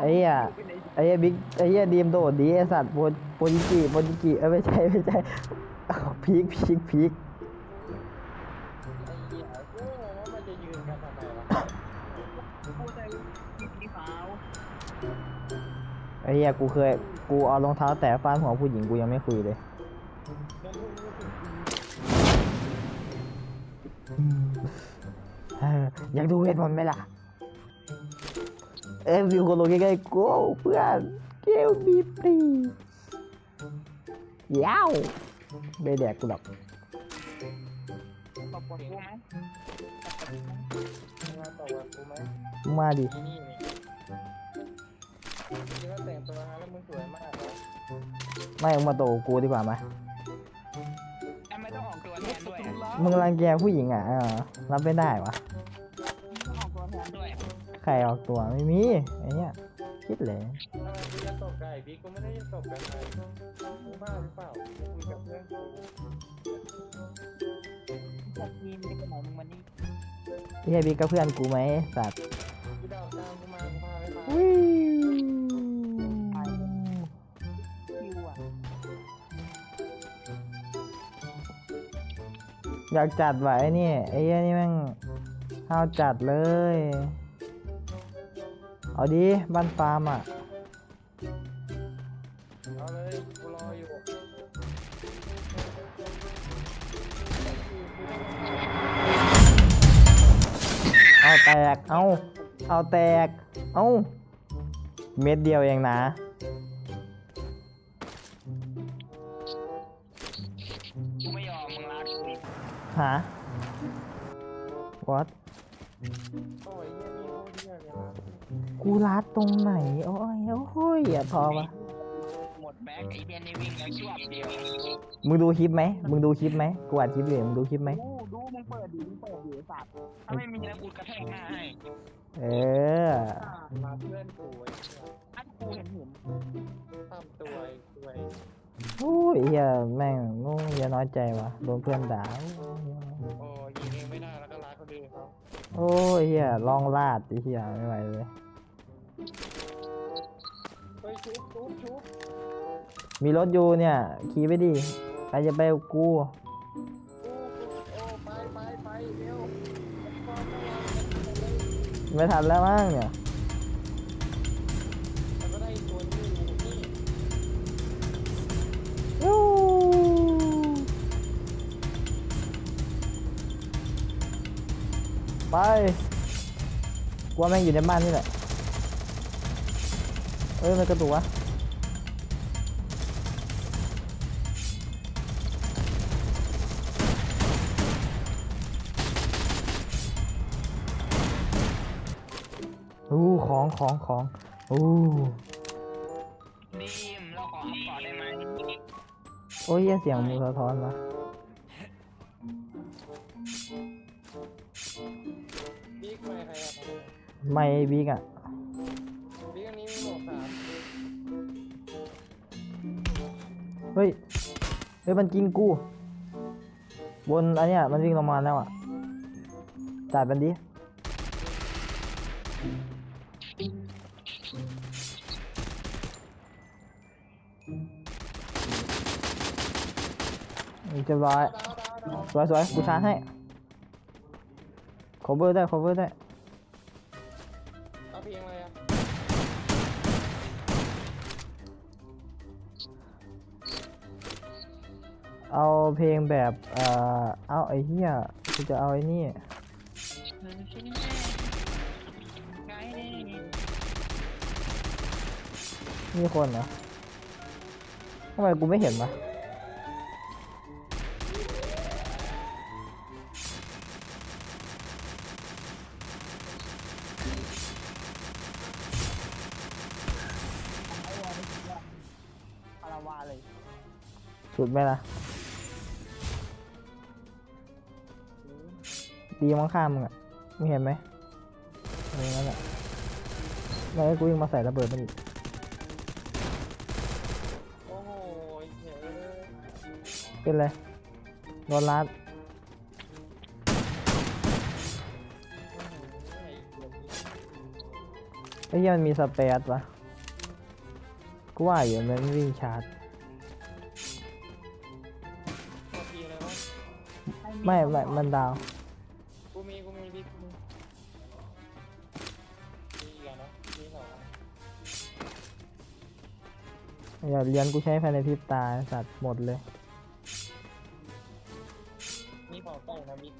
ไอ้เหี้ยไอ้เหี้ยบิ๊กไอ้เหี้ยดีมโดดดีไอ้สัตว์โปนโปนิจิโปนิจิเอ้ยไม่ใช่ไม่ใช่อ้าวพีกพีกพีกไอ้เหี้ยกูงงว่ามันจะยืนกันทำไมวะกูใจสีขาวไอ้เหี้ยกูเคยกูเอารองเท้าแตะฟาดหัวผู้หญิงกูยังไม่คุยเลย อยากดูเวทมนต์ไหมล่ะ เอ้ยวิวคนลงใกล้ๆกูเพื่อนเกลบีปรียาวไม่แดกกูหรอกตบปวดกูไหมมึงมาตบกับกูไหมมาดิอีนี่นี่คิดว่าแต่งตัวฮะแล้วมึงสวยมากเหรอไม่เอามาโตกับกูดีกว่ามาแอมไม่ต้องออกตัวแทนด้วยอะมึงรังแกผู้หญิงอะเออรับไม่ได้วะ ใครออกตัวไม่มีไอ้เนี้ยคิดเลยทำไมกูจะตบไก่พี่กูไม่ได้จะตบกับใครมึงบ้าหรือเปล่าคุยกับเพื่อนกูจะทีมจะไปไหนมึงวันนี้ไอ้เฮียบิ๊กก็เพื่อนกูไหมสัตว์กูเดาตามกูมากูพาไปพาวิวคิวอะอยากจัดไว้นี่ไอ้เฮียนี่แม่งห้าวจัดเลย เอาดิบ้านฟาร์มอะ เอาเลยกูรออยู่เอาแตก เอาเอาแตก เอาเม็ดเดียวเองนะ กูไม่ยอมมึงรักกูอีกฮะ what โอ้ย กูรัดตรงไหน โอ้ยโอ้ยอย่าพอปะหมดแบ็คไอเดียนในวิ่งแล้วชวบเดียวมึงดูคลิปไหมมึงดูคลิปไหมกูอัดคลิปอยู่มึงดูคลิปไหมดูดูมึงเปิดดิมึงเปิดดิไอ้สัตว์ถ้าไม่มีแล้วกูกระแทกหน้าให้เออมาเพื่อนกูไอ้เหี้ยถ้ากูเห็นเห็นทำตัวไอ้ตัวไอ้โอ้ยเฮียแม่งโง่อย่าน้อยใจวะโดนเพื่อนด่าโอ้ยยิงเองไม่ได้แล้วก็รักคนอื่นเขาโอ้ยเฮียลองลาดไอ้เฮียไม่ไหวเลยเฮ้ย ชุบชุบชุบมีรถอยู่เนี่ย ขี่ไปดิใครจะไปกับกูโอ้ไปไปไปเร็วไม่ทันแล้วมั้งเนี่ยแล้วก็ได้อีกตัวนึงนี่ยูไปกลัวแม่งอยู่ในบ้านนี่แหละ เอ้ยมันกระตุกวะอู้ของของของอู้ดีมเราขอขอได้ไหมโอ้ยเสียงมือสะท้อนวะบิ๊กไปใครอะไม่บิ๊กอะ ฮ้ย เฮ้ย มันกินกู บนอันเนี้ยมันวิ่งลงมาแล้วอะจัดมันดิเรียบร้อยดาวาวดาวสวยสวยกูชาร์จให้ cover ได้ cover ได้ เอาเพลงแบบเอ่อเอาไอ้เหี้ยกูจะเอาไอ้นี่ไงนี่มีคนเหรอทำไมกูไม่เห็นวะคาราวาเลยสุดไหมล่ะ ดีมั้งข้ามมึงอะไม่เห็นไหมเออนั่นแหละแล้วให้กูยิงมาใส่ระเบิดมันอีกโอ้โหเหี้ยเอ้ยเป็นไรโดนรัดไอ้เหี้ยนี่ไอ้เหี้ยมันมีสเปซวะกูว่าอยู่มันไม่วิ่งชาร์จโอเคเลยวะไม่ไม่มันดาว อันอย่าเรียนกูใช้ภายในพริบตาไอ้สัตว์หมดเลย มีของแต่งนะบิ๊ก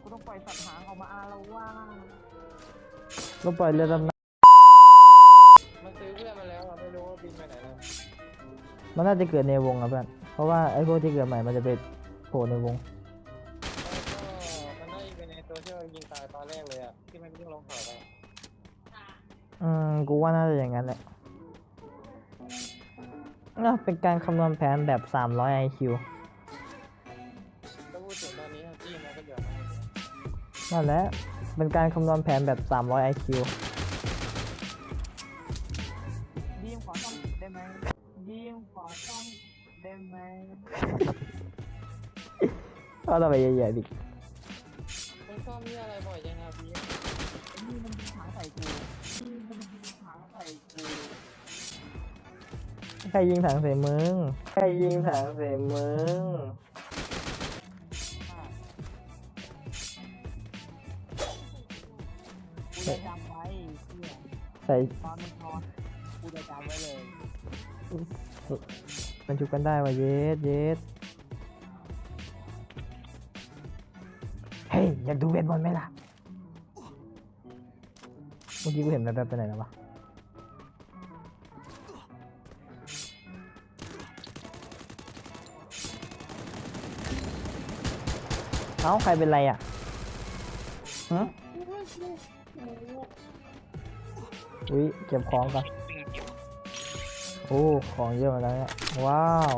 กูต้องปล่อยสัตว์หางออกมาอาละว่าดก็ปล่อยเรือดำน้มันซื้อเพื่อนมาแล้วอะไม่รู้ว่าบินไปไหนแล้วำมันน่าจะเกิดในวงอะเพื่อนเพราะว่าไอ้พวกที่เกิดใหม่มันจะไปโผล่ในวง แล้วก็มันน่าจะเป็นในตัวที่เรายิงตายตอนแรกเลยอะที่มันวิ่งลงเขาไปอืมกูว่าน่าจะอย่างนั้นแหละ น่าเป็นการคำนวณแผนแบบ 300 IQ ถ้าพูดถึงตอนนี้ที่มันก็เดือดมากนั่นแหละ เป็นการคำนวณแผนแบบ 300 IQ ดีมขอซ่อมได้ไหมดีมขอซ่อมได้ไหม ก็เราไปเยอะๆดิ ใครยิงถังใส่มึง ใครยิงถังใส่มึง กูจะจำไว้เพื่อใส่ตอนมันทอนกูจะจำไว้เลยมันชุบกันได้ว่ะเยสเยสเฮ้ยอยากดูเวทบอลไหมล่ะ เมื่อกี้กูเห็นแบบๆไปไหนแล้ววะ เอ้าใครเป็นไรอะฮะอุ้ยเก็บของก่อนโอ้ของเยอะเหมือนกันเนี่ยว้าว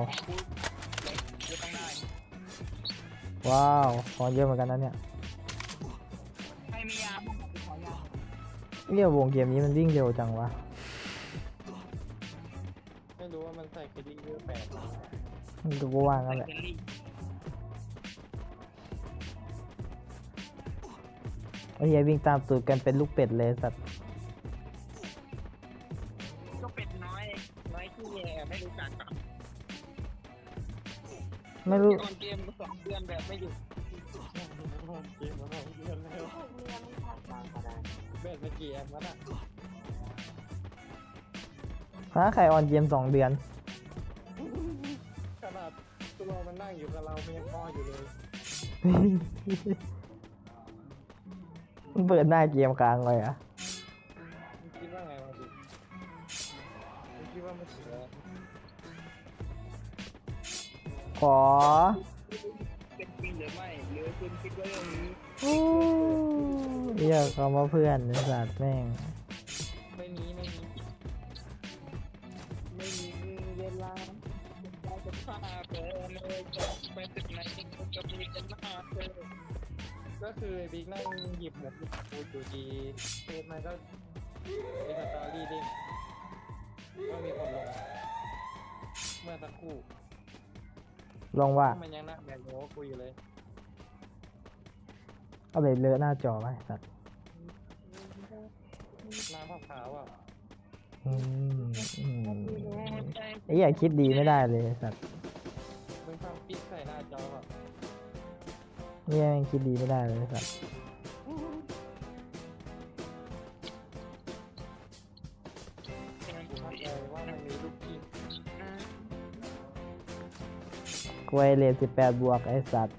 ว้าวของเยอะเหมือนกันนะเนี่ยไม่มียาขอยาเรียกวงเกมนี้มันวิ่งเร็วจังวะไม่รู้ว่ามันใส่คดีเยอะแปลกมันดูกูว่างั้นแหละ ไอ้เหี้ยวิ่งตามตูดกันเป็นลูกเป็ดเลยสัตว์ก็เป็ดน้อยน้อยที่แย่ไม่รู้จักกับไม่รู้ตอนเกมก็สองเดือนแบบไม่หยุดเกมมันเอาเดือนแล้วเบ็ดไปกี่แอมแล้วน่ะฮะใครออนเกมสองเดือนขนาดตัวมันนั่งอยู่กับเรามันยังพออยู่เลย มันเปิดหน้าเกมกลางเลยอะมึงคิดว่าไงวะดิมึงคิดว่ามันเสือขอเป็นจริงหรือไม่หรือคุณคิดว่าเรื่องนี้เรียกเขามาเพื่อนไอ้สัตว์แม่งไม่มีไม่มีไม่มีเวลาเราจะพาเธอเลยจะไปถึงไหนก็มีกันหน้าเธอ ก็คือไอ้บิ๊กนั่งหยิบหมวกพูดอยู่ดีเฟซมันก็มีสตอรี่เด้งก็มีคนลง เมื่อสักครู่ลองว่ามันยังนั่งแบบโง่คุยอยู่เลยเอาเลยเลอะหน้าจอไว้สัตว์น้ำขาวๆอะอืมอืมไอ้เหี้ยคิดดีไม่ได้เลยสัตว์มึงทำปิ๊กใส่หน้าจออะ เนี่ยแม่งคิดดีไม่ได้เลยสัตว์กูเข้าใจว่ามันมีลูกทีมกวยเลทสิบแปดบวกไอ้สัตว์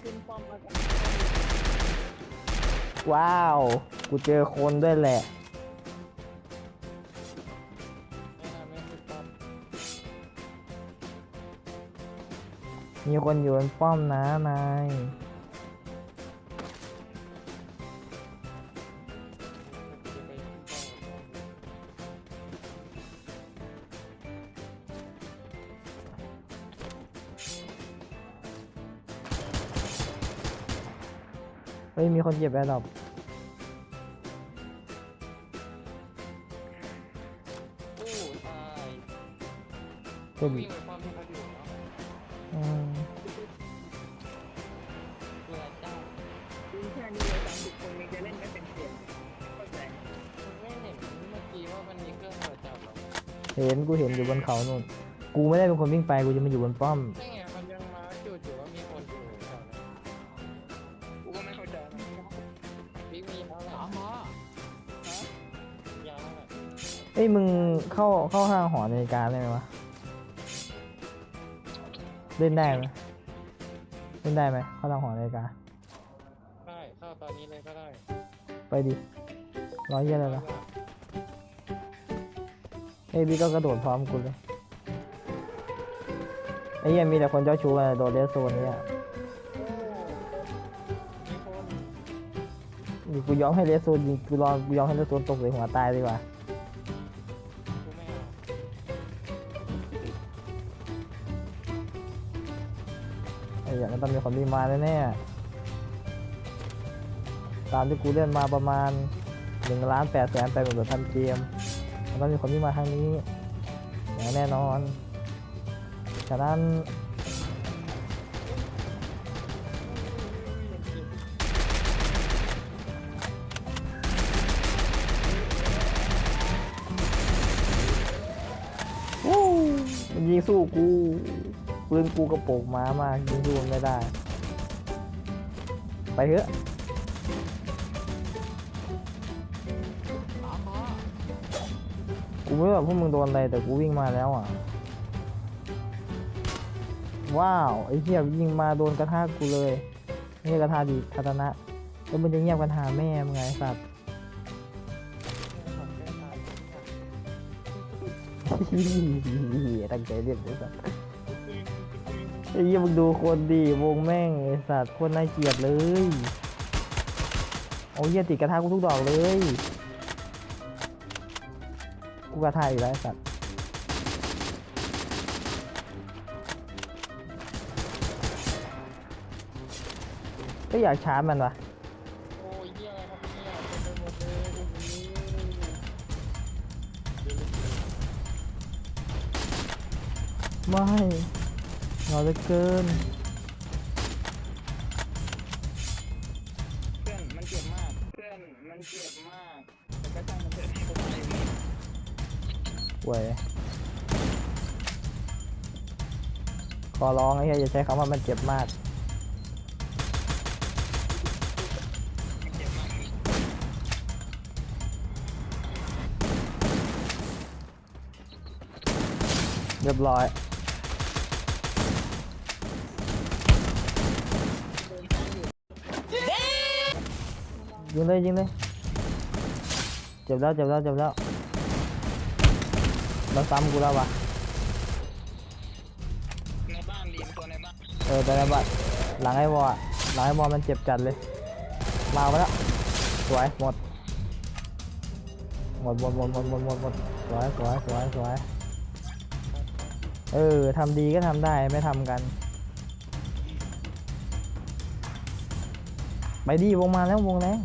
ขึ้นป้อมมาจากว้าว กูเจอคนด้วยแหละ มีคนอยู่บนป้อมนะนายจะไปที่ป้องเฮ้ย มีคนเก็บแอร์ดรอป ก็ดีวิ่งไปความที่เขาอยู่เนาะอืมเวลาเจ้าดูแค่นี้เลยสามสิบคนยังจะเล่นไม่เป็นเสียงเข้าใจคุณไม่เห็นเมื่อกี้ว่ามันมีเครื่องหัวจับหรอเห็นกูเห็นอยู่บนเขานู่น กูไม่ได้เป็นคนวิ่งไปกูจะมาอยู่บนป้อม ใช่ไงมันยังมาจุดอยู่ว่ามีคนอยู่แถวนั้นกูก็ไม่เข้าใจนะบิ๊กมีเท่าไหร่สามมาฮะยาวเท่าไหร่เอ้ยมึงเข้าเข้าห้างหอนาฬิกาได้ไหมวะ เล่นได้ไหมเล่นได้ไหมเข้าทางหอนาฬิกา ได้เข้าตอนนี้เลยก็ได้ไปดิรอเยี่ยอะไรล่ะเอ้ยพี่ก็กระโดดพร้อมกูเลย ไอ้เหี้ยมีแต่คนเจ้าชู้อะโดดเลสโซนเนี่ยมีคนนี่กูยอมให้เลสโซนยิงกูรอกูยอมให้เลสโซนตกใส่หัวตายดีกว่า อย่างนั้นต้องมีคนมีมาแน่ๆตามที่กูเล่นมาประมาณหนึ่งล้านแปดแสนแปดหมื่นพันเกมมันต้องมีคนที่มาทางนี้อย่างแน่นอนฉะนั้นมันยิงสู้กู ปืนกูกระโปงม้ามากยิงสู้มันไม่ได้ ไปเถอะกูไม่รู้ว่าพวกมึงโดนอะไรแต่กูวิ่งมาแล้วอะ ว้าวไอ้เหี้ยยิงมาโดนกระทะกูเลยไม่กระทะดีทัตนะแล้วมันจะเงียบกันหาแม่มึงไงสัตว์ตั้งใจเรียนเลยสัตว์ ไอ้เหี้ยมึงดูคนดีวงแม่งไอ้สัตว์คนน่าเกลียดเลยเอาเหี้ยติดกระทะกูทุกดอกเลย กูกระทะอีกแล้วไอ้สัตว์ก็อยากชาร์จมันวะโอ้ยเยี่ยอะไรครับเนี่ยเต็มไปหมดเลยโอ้โหไม่ เหงาเหลือเกินเพื่อนมันเจ็บมาก เพื่อนมันเจ็บมากแต่ก็ช่างมันเถอะให้กูไปอยู่นี่เว้ยขอร้องไอ้เหี้ยอย่าใช้คำว่ามันเจ็บมาก มันเจ็บมากเรียบร้อย ยิงเลยยิงเลยเจ็บแล้วเจ็บแล้วเจ็บแล้วแล้วซ้ำกูแล้ววะในบ้านดีตัวในบ้านเออแต่ละบัดหลังไอ้วอลอะหลังไอ้วอลมันเจ็บจัดเลยมาไปแล้วสวยหมดหมดหมดหมดหมดหมดหมดหมดสวยสวยสวยสวยเออทำดีก็ทำได้ไม่ทำกัน ไปดีวงมาแล้ววงแรง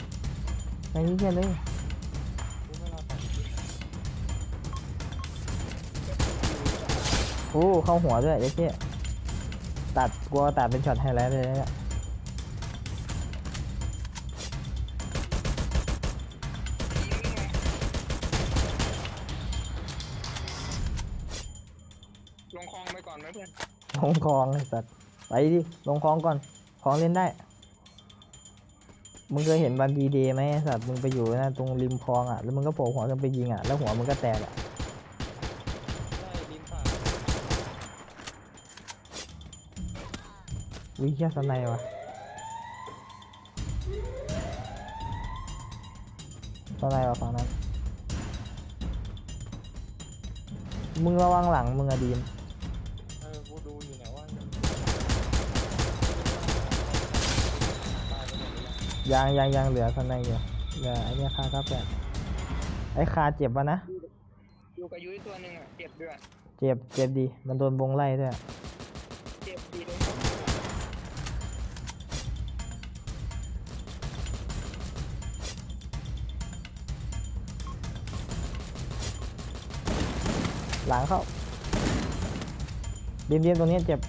ไปนี่เชียเลยกูไม่รอตัดคลิปนะโอ้เข้าหัวด้วยเจ๊เจ๊ตัดกลัวตัดเป็นช็อตไฮไลท์เลยนะเนี่ยลงคลองไปก่อนไหมเพื่อนลงคลองไอ้สัตว์ไปดิลงคลองก่อนคลองเล่นได้ มึงเคยเห็นบันดีเดย์ไหมสัตว์มึงไปอยู่นะตรงริมคลองอะแล้วมึงก็โผล่หัวกันไปยิงอะแล้วหัวมึงก็แตกอะใช่ดินผ่านวิเชียสไนวะสไนวะฝั่งนั้นมึงระวังหลังมึงอะดีม ยังยังยังเหลือสไนอยู่เหลือไอ้เนี่ยคาครับแบบไอ้คาเจ็บวะนะ อยู่กับยุ้ยตัวหนึ่งอะเจ็บด้วยเจ็บเจ็บดีมันโดนวงไล่ด้วยเจ็บดีเลยหลังเข้าบีมบีมตรงนี้เจ็บ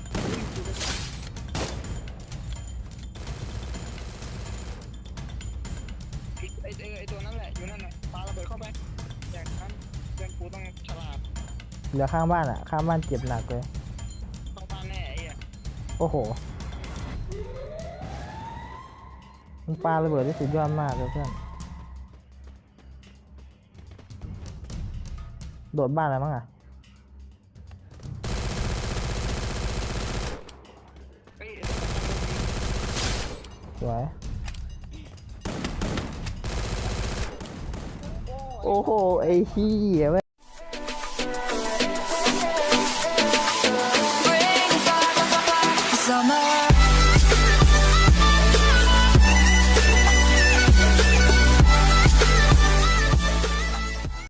เหลือข้างบ้านอะ ข้างบ้านเจ็บหนักเลย เข้าบ้านแน่ไอ้เหี้ยโอ้โหมึงปาระเบิดได้สุดยอดมากเลยเพื่อน โดดบ้านอะไรมั้งอะ เฮ้ยสวย โอ้โห ไอ้เหี้ย